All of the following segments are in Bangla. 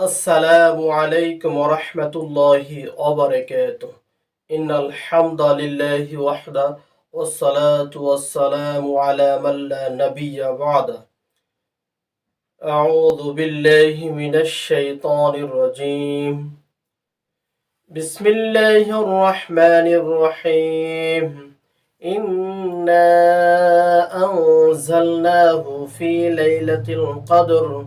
السلام عليكم ورحمة الله وبركاته. إن الحمد لله وحده والصلاة والسلام على من لا نبي بعده. أعوذ بالله من الشيطان الرجيم. بسم الله الرحمن الرحيم. إنا أنزلناه في ليلة القدر.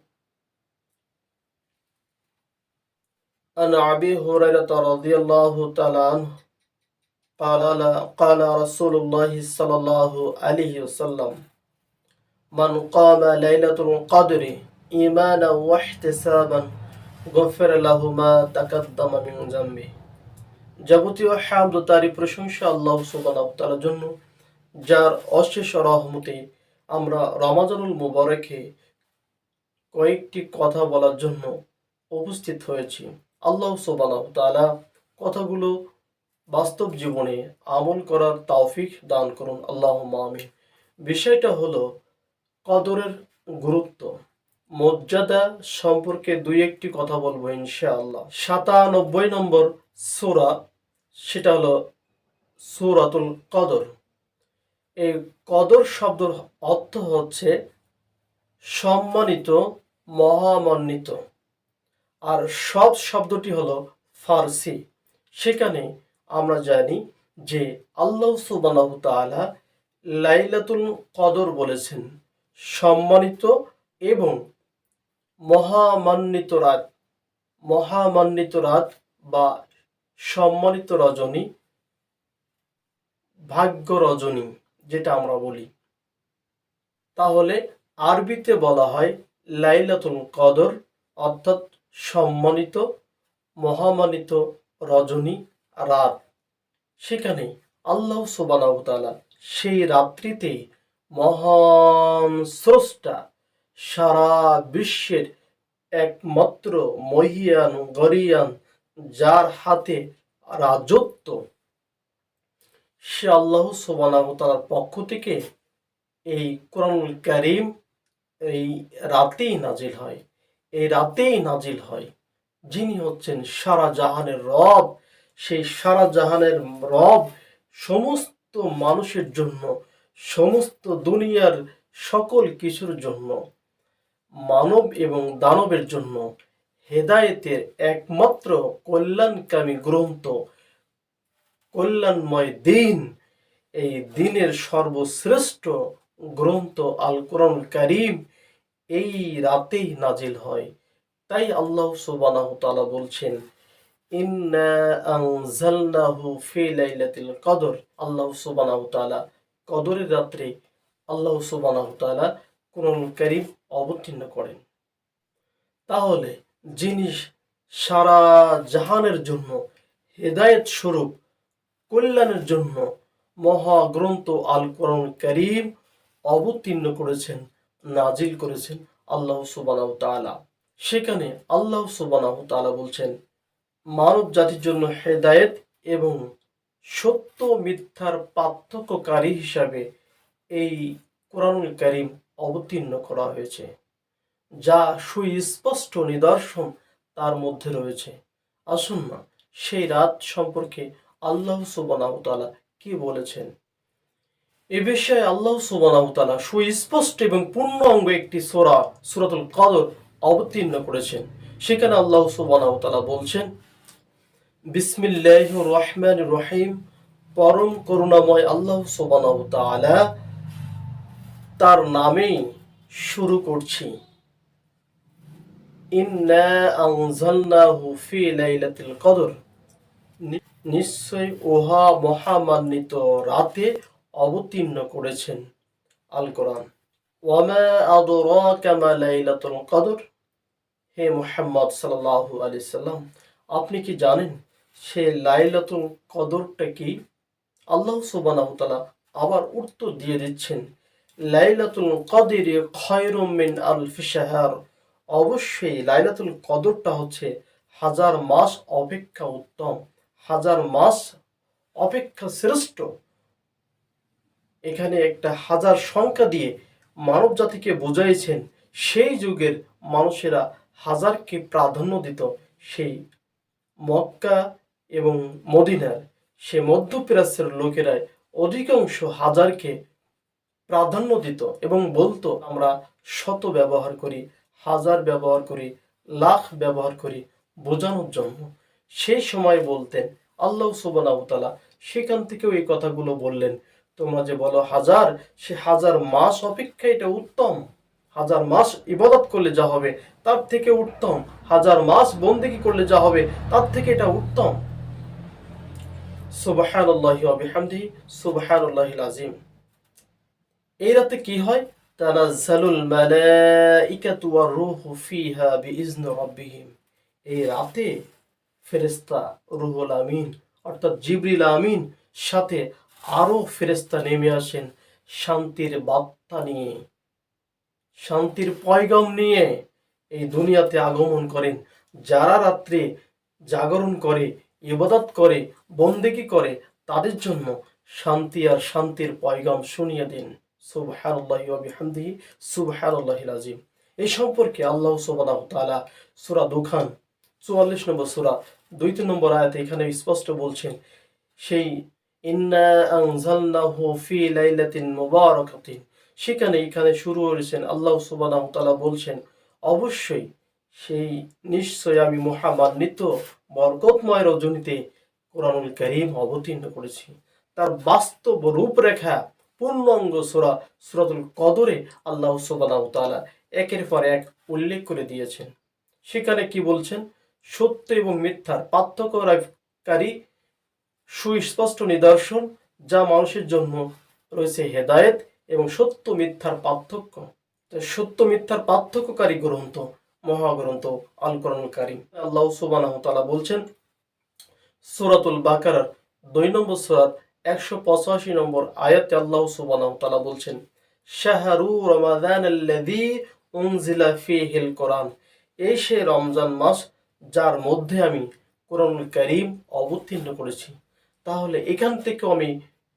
عن أبي هريرة رضي الله تعالى عنه قال قال رسول الله صلى الله عليه وسلم من قام ليلة القدر إيمانا واحتسابا غفر له ما تقدم من ذنبه যাবতীয় হামদ ও তারই প্রশংসা আল্লাহ সুবহানাহু ওয়া তাআলার জন্য যার অশেষ রহমতে আমরা রমাজানুল মুবারকে কয়েকটি কথা বলার জন্য উপস্থিত হয়েছি আল্লাহ সুবহানাহু ওয়া তাআলা কথাগুলো বাস্তব জীবনে আমল করার তৌফিক দান করুন। আল্লাহ আমিন। বিষয়টা হলো কদরের গুরুত্ব। মর্যাদা সম্পর্কে দুই একটি কথা বলব ইনশাআল্লাহ। সাতানব্বই নম্বর সূরা, সেটা হলো সূরাতুল কদর। এই কদর শব্দর অর্থ হচ্ছে সম্মানিত, মহামান্বিত। আর সব শব্দটি হলো ফার্সি। সেখানে আমরা জানি যে আল্লাহ সুবহানাহু তাআলা লাইলাতুল কদর বলেছেন, সম্মানিত এবং মহামান্বিত রাত মহামান্বিত রাত বা সম্মানিত রজনী, ভাগ্য রজনী যেটা আমরা বলি। তাহলে আরবিতে বলা হয় লাইলাতুল কদর, অর্থাৎ সম্মানিত, মহামানিত রজনী রাত। সেখানে আল্লাহ ওয়া সেই রাত্রিতে মহান স্রষ্টা সারা বিশ্বের একমাত্র মহিয়ান, গরিয়ান, যার হাতে রাজত্ব, সে আল্লাহ তাআলার পক্ষ থেকে এই কোরআনুল কারীম এই রাতেই নাজিল হয়। এই রাতেই নাজিল হয়। যিনি হচ্ছেন সারা জাহানের রব, সেই সারা জাহানের রব সমস্ত মানুষের জন্য, সমস্ত দুনিয়ার সকল কিছুর জন্য, মানব এবং দানবের জন্য হেদায়েতের একমাত্র কল্যাণকামী গ্রন্থ, কল্যাণময় দিন, এই দিনের সর্বশ্রেষ্ঠ গ্রন্থ আল কোরআন করিম এই রাতেই নাজিল হয়। তাই আল্লাহ সুবহানাহু তাআলা বলছেন, ইন্না আনজালনাহু ফি লাইলাতিল কদর। আল্লাহ সুবহানাহু তাআলা কদরের রাত্রে আল্লাহ সুবহানাহু তাআলা কোরআন কারীম অবতীর্ণ করেন। তাহলে যিনি সারা জাহানের জন্য হেদায়েত স্বরূপ, কল্যাণের জন্য মহাগ্রন্থ আল কোরআন করিম অবতীর্ণ করেছেন নাজিল করেছেন আল্লাহ সুবহানাহু তাআলা। সেখানে আল্লাহ সুবহানাহু তাআলা বলছেন, মানব জাতির জন্য হেদায়েত এবং সত্য মিথ্যার পার্থক্যকারী হিসাবে এই কোরআনুল করিম অবতীর্ণ করা হয়েছে, যা সুস্পষ্ট নিদর্শন তার মধ্যে রয়েছে। আসুন না, সেই রাত সম্পর্কে আল্লাহ সুবহানাহু তাআলা কি বলেছেন? এ বিষয়ে আল্লাহ সুবহানাহু তাআলা সুস্পষ্ট এবং পূর্ণ অঙ্গ একটি সোরা, সূরাতুল কদর অবতীর্ণ করেছেন। সেখানে আল্লাহ সুবহানাহু তাআলা বলছেন, বিসমিল্লাহির রহমানির রহিম, পরম করুণাময় আল্লাহ সুবহানাহু তাআলা তার নামেই শুরু করছি। ইন্না আনজালনাহু ফি লাইলাতিল কদর। নিশ্চয় উহা মহামান্বিত রাতে অবতীর্ণ করেছেন আল কোরআন। লাইলাতুল হে মুহাম্মদ সাল্লাল্লাহু আলাইহি সাল্লাম, আপনি কি জানেন সে লাইলাতুল কদরটা কি? আল্লাহ সুবহানাহু আবার উত্তর দিয়ে দিচ্ছেন, লাইলাতুল কদরি খায়রুম মিন আলফি অবশ্যই লাইলাতুল কদরটা হচ্ছে হাজার মাস অপেক্ষা উত্তম, হাজার মাস অপেক্ষা শ্রেষ্ঠ এখানে একটা হাজার সংখ্যা দিয়ে মানব জাতিকে বুঝাইছেন, সেই যুগের মানুষেরা হাজারকে প্রাধান্য দিত সেই মক্কা এবং মদিনার। সে মধ্যপ্রাচ্যের লোকেরাই অধিকাংশ হাজারকে প্রাধান্য দিত এবং বলতো, আমরা শত ব্যবহার করি, হাজার ব্যবহার করি, লাখ ব্যবহার করি বোঝানোর জন্য। সেই সময় বলতেন, আল্লাহ সুবান সুবানাউতালা সেখান থেকেও এই কথাগুলো বললেন তোমরা যে বলো হাজার, সে হাজার মাস অপেক্ষা এটা উত্তম। হাজার মাস ইবাদত করলে যা হবে, তার থেকে উত্তম। হাজার মাস বন্দেগি করলে যা হবে, তার থেকে এটা উত্তম। এই রাতে কি হয়? এই রাতে ফেরেশতা রুহুল আমিন, অর্থাৎ জিবরিল আমিন, সাথে আরও ফেরেশতা নেমে আসেন শান্তির বার্তা নিয়ে। শান্তির পয়গম নিয়ে এই দুনিয়াতে আগমন করেন। যারা রাত্রে জাগরণ করে, ইবাদত করে বন্দেকি করে, তাদের জন্য শান্তি আর শান্তির পয়গম শুনিয়ে দিন। সুবহানাল্লাহি ওয়া বিহামদিহি, সুবহানাল্লাহিল আযীম। এই সম্পর্কে আল্লাহ সুবহানাহু তাআলা সূরা দুখান 44 নম্বর সুরা, দুই তিন নম্বর আয়াতে এখানে স্পষ্ট বলছেন, সেই ইন্না আনজালনাহু ফি লাইলাতিন মুবারাকাতিন সেখানে, এখানে শুরু করেছেন আল্লাহ সুবহানাহু বলছেন, অবশ্যই সেই নিশ্চয় আমি মহামান্বিত, বরকতময় রজনীতে কোরআনুল করিম অবতীর্ণ করেছি। তার বাস্তব রূপরেখা, পূর্ণাঙ্গ সুরা, সুরাতুল কদরে আল্লাহ সুবহানাহু একের পর এক উল্লেখ করে দিয়েছেন। সেখানে কি বলছেন? সত্য এবং মিথ্যার পার্থক্যকারী সুস্পষ্ট নিদর্শন যা মানুষের জন্য রয়েছে হেদায়েত এবং সত্য মিথ্যার পার্থক্য। সত্য মিথ্যার পার্থক্যকারী গ্রন্থ, মহাগ্রন্থ কোরআন আল্লাহ সুবহানাহু তাআলা বলছেন, সূরাতুল বাকারার দুই নম্বর সূরার একশো পঁচাশি নম্বর আয়াতে আল্লাহ সুবহানাহু তাআলা বলছেন, শাহরু রমাদান উনজিলা ফীহিল কোরআন। এই সে রমজান মাস যার মধ্যে আমি কোরআনুল করিম অবতীর্ণ করেছি। তাহলে এখান থেকে আমি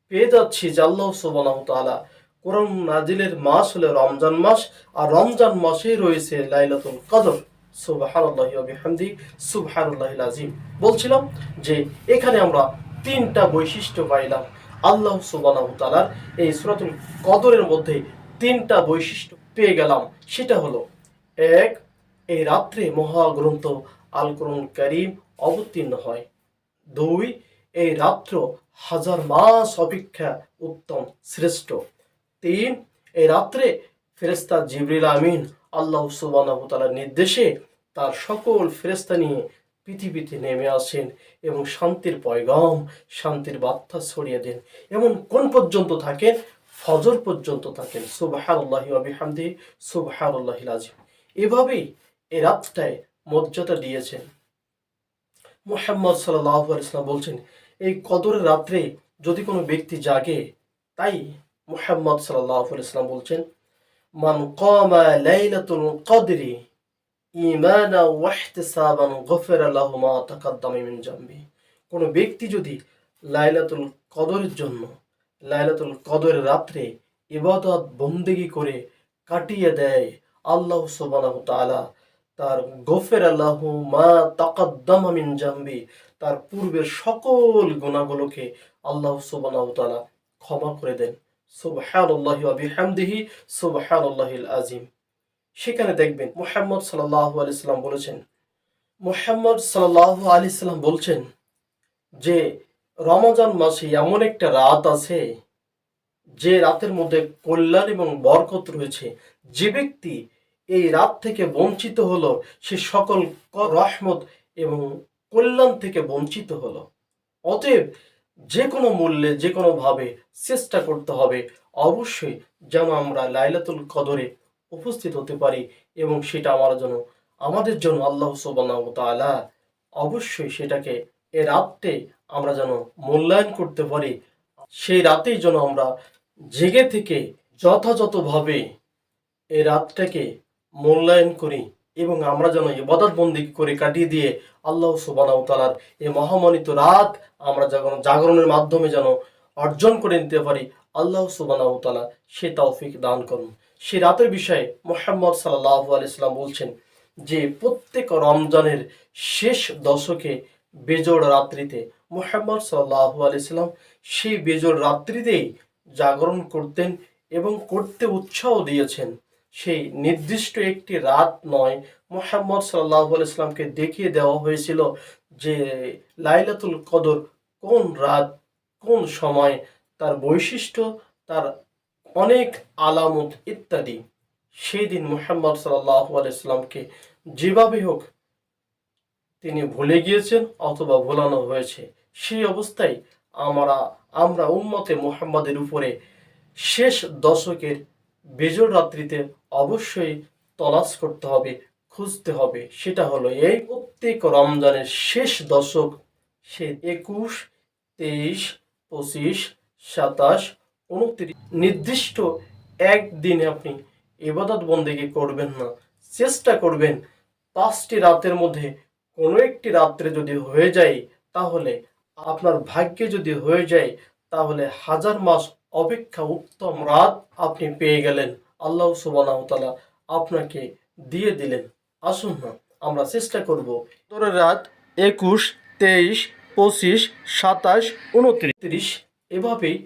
পেয়ে যাচ্ছি যে আল্লাহ সুবহানাহু তাআলা কোরআন নাজিলের মাস হলো রমজান মাস, আর রমজান মাসে রয়েছে লাইলাতুল কদর। সুবহানাল্লাহি ওয়া বিহামদি, সুবহানাল্লাহিল আযীম। বলছিলাম যে এখানে আমরা তিনটা বৈশিষ্ট্য পাইলাম আল্লাহ সুবহানাহু তাআলার। এই সূরাতুল কদরের মধ্যে তিনটা বৈশিষ্ট্য পেয়ে গেলাম। সেটা হলো, এক, এই রাত্রে মহাগ্রন্থ আল করিম অবতীর্ণ হয়। দুই এই রাত্র হাজার মাস অপেক্ষা উত্তম, শ্রেষ্ঠ। তিন, এই রাত্রে ফেরেস্তা জিবরিল আমিন আল্লাহ সুবহানাহু নির্দেশে তার সকল ফেরেস্তা নিয়ে পৃথিবীতে নেমে আসেন এবং শান্তির পয়গাম, শান্তির বার্তা ছড়িয়ে দেন। এমন কোন পর্যন্ত থাকেন? ফজর পর্যন্ত থাকেন। সুবহানাল্লাহি ওয়া বিহামদিহি সুবহানাল্লাহিল আযীম। এভাবেই এই রাতটায় মর্যাদা দিয়েছেন। মোহাম্মদ সাল্লাল্লাহু আলাইহি ওয়াসাল্লাম বলছেন এই কদরের রাত্রে যদি কোনো ব্যক্তি জাগে, তাই মুহাম্মদ সাল্লাল্লাহু আলাইহি ওয়াসাল্লাম বলছেন, মান কদরি কোন ব্যক্তি যদি লাইলাতুল কদরের জন্য, লাইলাতুল কদরের রাত্রে ইবাদত, বন্দেগী করে কাটিয়ে দেয়, আল্লাহ সুবহানাহু তাআলা তার গফের আল্লাহ মা তাকাদ্দামা মিন জামবি তার পূর্বের সকল গুণাগুলোকে আল্লাহ তাআলা ক্ষমা করে দেন। সুবহানাল্লাহি ওয়া বিহামদিহি সুবহানাল্লাহিল আযীম। সেখানে দেখবেন মুহাম্মদ সাল্লাল্লাহু আলাইহি সাল্লাম বলেছেন, মুহাম্মদ সাল্লাল্লাহু আলাইহি সাল্লাম বলছেন যে, রমজান মাসে এমন একটা রাত আছে যে রাতের মধ্যে কল্যাণ এবং বরকত রয়েছে। যে ব্যক্তি এই রাত থেকে বঞ্চিত হলো, সে সকল রহমত এবং কল্যাণ থেকে বঞ্চিত হলো। অতএব যে কোনো মূল্যে, যে কোনো ভাবে চেষ্টা করতে হবে। অবশ্যই যেন আমরা লাইলাতুল কদরে উপস্থিত হতে পারি এবং সেটা আমার জন্য, আমাদের জন্য আল্লাহ তাআলা অবশ্যই সেটাকে এ রাতটি আমরা যেন মূল্যায়ন করতে পারি। সেই রাতেই যেন আমরা জেগে থেকে যথাযথভাবে এ রাতটাকে মূল্যায়ন করি। এবং আমরা যেন ইবাদত বন্দি করে কাটিয়ে দিয়ে আল্লাহ সুবানাউ তালার এই মহামানিত রাত আমরা যখন জাগরণের মাধ্যমে যেন অর্জন করে নিতে পারি, আল্লাহ সুবানাউ তালা সে তৌফিক দান করুন। সে রাতের বিষয়ে মোহাম্মদ সাল্লাহ আলাইসাল্লাম বলছেন যে, প্রত্যেক রমজানের শেষ দশকে বেজোড় রাত্রিতে মোহাম্মদ সাল্লাহ আলাইসাল্লাম সেই বেজোড় রাত্রিতেই জাগরণ করতেন এবং করতে উৎসাহ দিয়েছেন। সেই নির্দিষ্ট একটি রাত নয়, মোহাম্মদ সাল্লাহ ইসলামকে দেখিয়ে দেওয়া হয়েছিল যে লাইলাতুল কদর কোন রাত, কোন সময়, তার বৈশিষ্ট্য, তার অনেক আলামত ইত্যাদি। সেই দিন মোহাম্মদ সাল্লাহ আলাইসলামকে যেভাবে হোক তিনি ভুলে গিয়েছেন অথবা ভোলানো হয়েছে। সেই অবস্থায় আমরা আমরা উম্মতে মোহাম্মদের উপরে শেষ দশকের বেজর রাত্রিতে অবশ্যই তলাশ করতে হবে, খুঁজতে হবে। সেটা হলো এই প্রত্যেক রমজানের শেষ দশক, সে একুশ, তেইশ, পঁচিশ, সাতাশ, উনত্রিশ, নির্দিষ্ট একদিনে আপনি ইবাদত বন্দেগী করবেন না, চেষ্টা করবেন পাঁচটি রাতের মধ্যে কোনো একটি রাত্রে যদি হয়ে যায়, তাহলে আপনার ভাগ্যে যদি হয়ে যায়, তাহলে হাজার মাস অপেক্ষা উত্তম রাত আপনি পেয়ে গেলেন। আল্লাহ সুবানাহ তালা আপনাকে দিয়ে দিলেন। আসুন না, আমরা চেষ্টা করব। তোর রাত একুশ, তেইশ, পঁচিশ, সাতাশ, উনত্রিশ। এভাবেই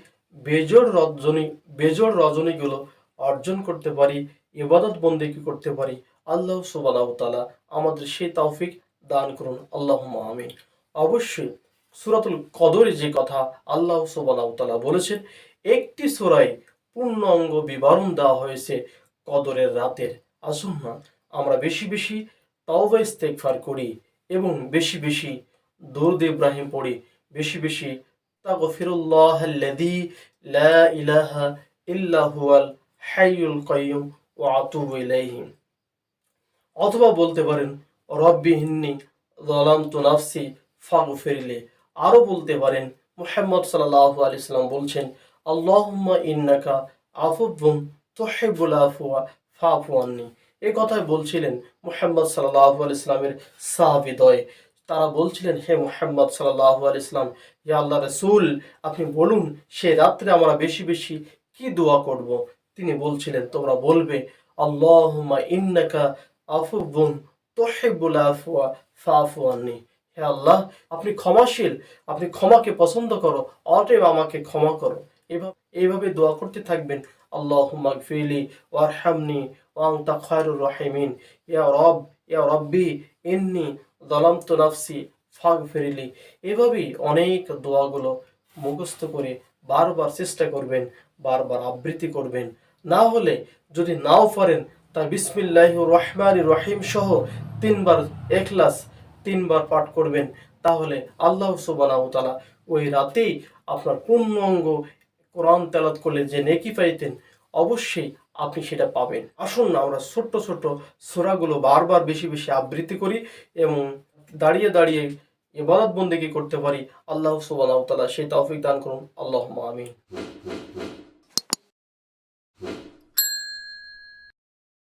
বেজর রজনী, বেজর রজনীগুলো অর্জন করতে পারি, ইবাদত বন্দেকি করতে পারি। আল্লাহ সুবানাহ তালা আমাদের সেই তৌফিক দান করুন। আল্লাহ আমিন। অবশ্যই সুরাতুল কদরে যে কথা আল্লাহ সুবানাহ তালা বলেছেন একটি সুরায় পূর্ণ অঙ্গ বিবরণ দেওয়া হয়েছে কদরের রাতের। আসুন না, আমরা বেশি বেশি তাওবা ইস্তেগফার করি এবং বেশি বেশি দরুদ ইব্রাহিম পড়ি, বেশি বেশি তাগফিরুল্লাহ আল্লাযী লা ইলাহা ইল্লা হুয়াল হাইয়ুল কাইয়ুম ওয়া অথবা বলতে পারেন, রব্বি হিন্নি যালামতু নাফসি ফাগফিরলি। আরও বলতে পারেন, মুহাম্মদ সাল্লাল্লাহু আলাইহি সাল্লাম বলছেন আল্লাহুম্মা ইন্নাকা আফুবুন তুহিব্বুল আফওয়া ফাফু আন্নি। এই কথাই বলছিলেন মুহাম্মদ সাল্লাল্লাহু আলাইহি সাল্লামের সাহাবীদ্বয় তারা বলছিলেন, হে মুহাম্মদ সাল্লাল্লাহু আলাইহি সাল্লাম, ইয়া আল্লাহ রাসূল, আপনি বলুন, সে রাত্রে আমরা বেশি বেশি কি দোয়া করব? তিনি বলছিলেন, তোমরা বলবে, আল্লাহুম্মা ইন্নাকা আফুবুন তুহিব্বুল আফওয়া ফাফু আন্নি। হে আল্লাহ, আপনি ক্ষমাশীল, আপনি ক্ষমাকে পছন্দ করো, অতএব আমাকে ক্ষমা করো। এভাবে, এইভাবে দোয়া করতে থাকবেন। আল্লাহ মাগফিলি ওয়ারহামনি ওয়াংতা খায়রুর রাহিমিন। ইয়া রব, ইয়া রব্বি, ইন্নি দলামতু নাফসি ফাগ ফেরিলি এভাবেই অনেক দোয়াগুলো মুখস্থ করে বারবার চেষ্টা করবেন, বারবার আবৃত্তি করবেন। না হলে যদি নাও পারেন, তা বিসমিল্লাহ রহমান রহিম সহ তিনবার এখলাস তিনবার পাঠ করবেন। তাহলে আল্লাহ সুবানাহ তালা ওই রাতেই আপনার পূর্ণ অঙ্গ কোরআন তেলাত করলে যে নেকি পাইতেন, অবশ্যই আপনি সেটা পাবেন। আসুন না, আমরা ছোট্ট ছোট্ট সোরাগুলো বারবার বেশি বেশি আবৃত্তি করি এবং দাঁড়িয়ে দাঁড়িয়ে ইবাদত বন্দেগী করতে পারি। আল্লাহ সুবানাহ তালা সেই তৌফিক দান করুন। আল্লাহ আমিন।